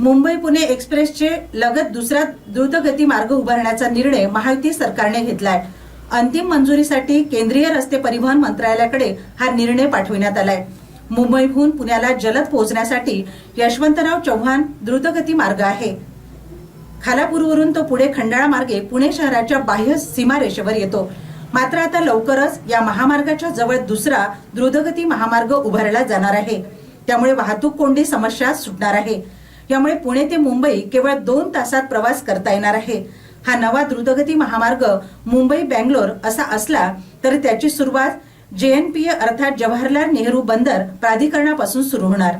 मुंबई पुणे एक्सप्रेसचे लगत दुसरा द्रुतगती मार्ग उभारण्याचा निर्णय महायुती सरकारने घेतलाय. अंतिम मंजुरीसाठी केंद्रीय रस्ते परिवहन मंत्रालयाकडे हा निर्णय पाठविण्यात आलाय. मुंबईहून पुण्याला जलद पोहोचण्यासाठी यशवंतराव चव्हाण द्रुतगती मार्ग आहे. खालापूरवरून तो पुढे खंडाळा मार्गे पुणे शहराच्या बाह्य सीमारेषेवर येतो. मात्र आता लवकरच या महामार्गाच्या जवळ दुसरा द्रुतगती महामार्ग उभारला जाणार आहे. त्यामुळे वाहतूक कोंडी समस्या सुटणार आहे. यामुळे पुणे ते मुंबई केवळ दोन तासात प्रवास करता येणार आहे. हा नवा द्रुतगती महामार्ग मुंबई बँगलोर असा असला तरी त्याची सुरुवात जेएनपीए अर्थात जवाहरलाल नेहरू बंदर प्राधिकरणापासून सुरू होणार.